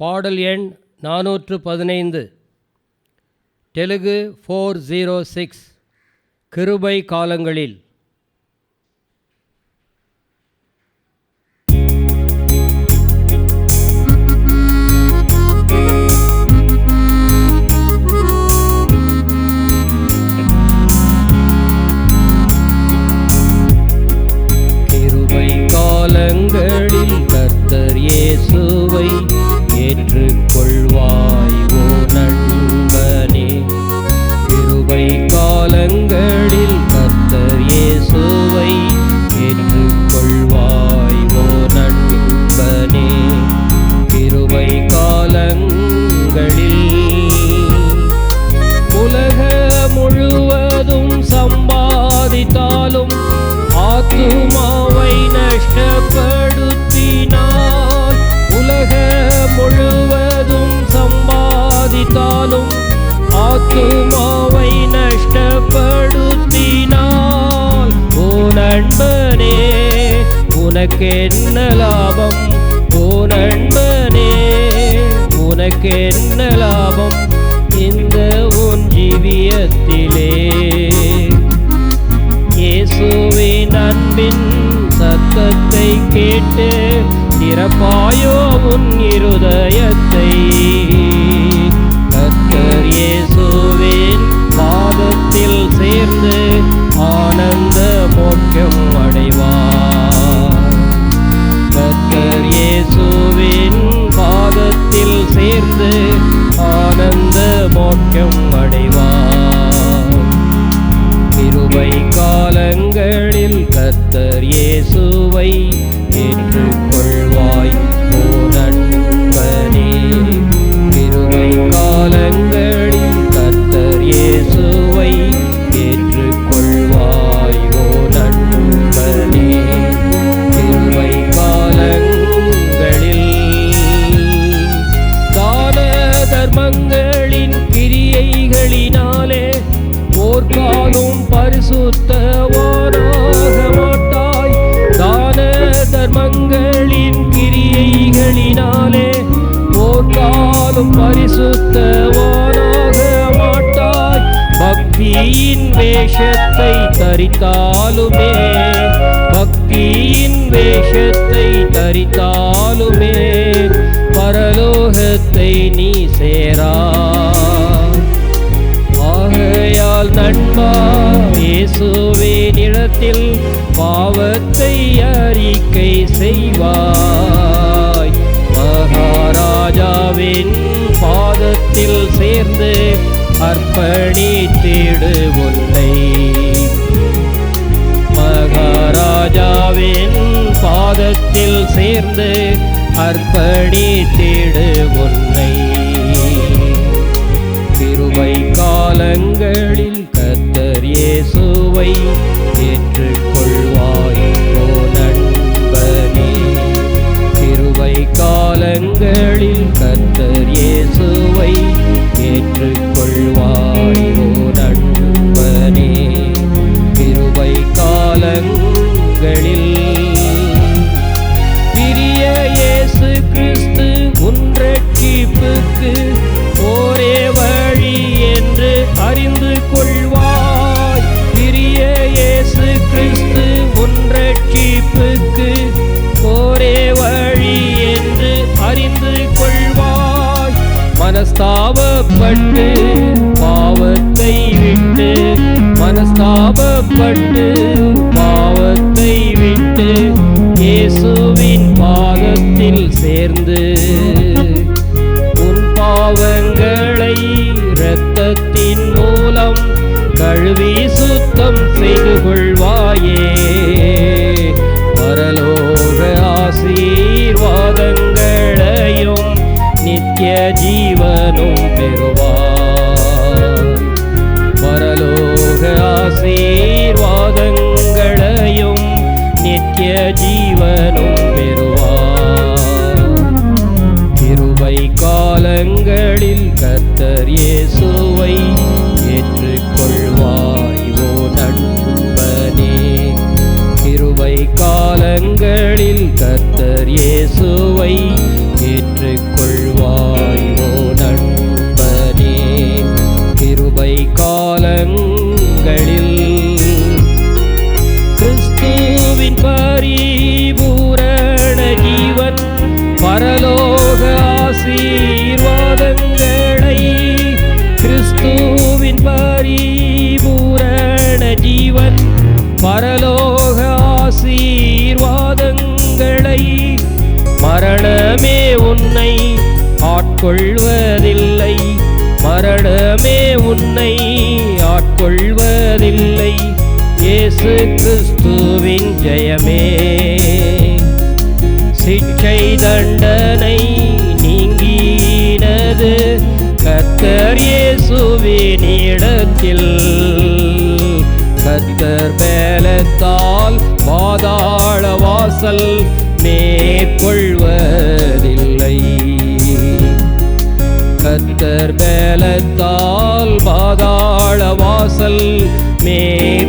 பாடல் எண் நானூற்று பதினைந்து. தெலுங்கு ஃபோர் ஜீரோ சிக்ஸ் கிருபை காலங்களில். உனக்கு என்ன லாபம்? ஓ நண்பனே உனக்கு என்ன லாபம்? இந்த உன் ஜீவியத்திலே. இயேசுவின் அன்பின் சத்தத்தை கேட்டு திறப்பாயோ உன் இருதயத்தை. கத்தர் இயேசுவின் பாதத்தில் சேர்ந்து ஆனந்த உள்ளங்களில் கத்தர் இயேசுவை ஏற்றுக்கொள்வாய். ஓ நண்பனே காலங்களில் கர்த்தர் இயேசுவை ஏற்றுக்கொள்வாய். ஓ நண்பனே கிருபை காலங்களில் தான தர்மங்களின் கிரியைகளினாலே போர்க்காலும் கிரியைகளினாலே போர்க்காலும் பரிசுத்தவானாக மாட்டாய். பக்தியின் வேஷத்தை தரித்தாலுமே பக்தியின் வேஷத்தை தரித்தாலுமே பரலோகத்தை நீ சேரா. ஆகையால் நண்பா இயேசுவே நிலத்தில் பாவத்தை அறிக்கை செய்வார் மகாராஜாவின் பாதத்தில் சேர்ந்து அர்ப்பணித்திடு உன்னை மகாராஜாவின் பாதத்தில் சேர்ந்து அர்ப்பணித்திடு உன்னை திருவை காலங்களில் கர்த்தர் இயேசுவை ரட்சிப்புக்கு ஒரே வழி என்று அறிந்து கொள்வாய். மனஸ்தாபப்பட்டு பாவத்தை விட்டு மனஸ்தாபப்பட்டு பாவத்தை விட்டு இயேசுவின் பாதத்தில் சேர்ந்து உன் பாவங்களை இரத்தத்தின் மூலம் கழுவி சுத்தம் செய்து கொள். நித்திய ஜீவனும் பெறுவார். கிருபை காலங்களில் கத்தர் இயேசுவை ஏற்றுக்கொள்வாயோ நண்பனே. கிருபை காலங்களில் கத்தர் இயேசுவை ஏற்றுக்கொள் பரலோக ஆசீர்வாதங்களை கிறிஸ்துவின் பரிபூரண ஜீவன் பரலோக ஆசீர்வாதங்களை மரணமே உன்னை ஆட்கொள்வதில்லை மரணமே உன்னை ஆட்கொள்வதில்லை இயேசு கிறிஸ்துவின் ஜெயமே. சிக்ஷை தண்டனை நீங்கினது கத்தர் இயேசுவின் இடத்தில். கத்தர் பேலத்தால் பாதாள வாசல் மேற்கொள்வதில்லை. கத்தர் பேலத்தால் பாதாள வாசல் மே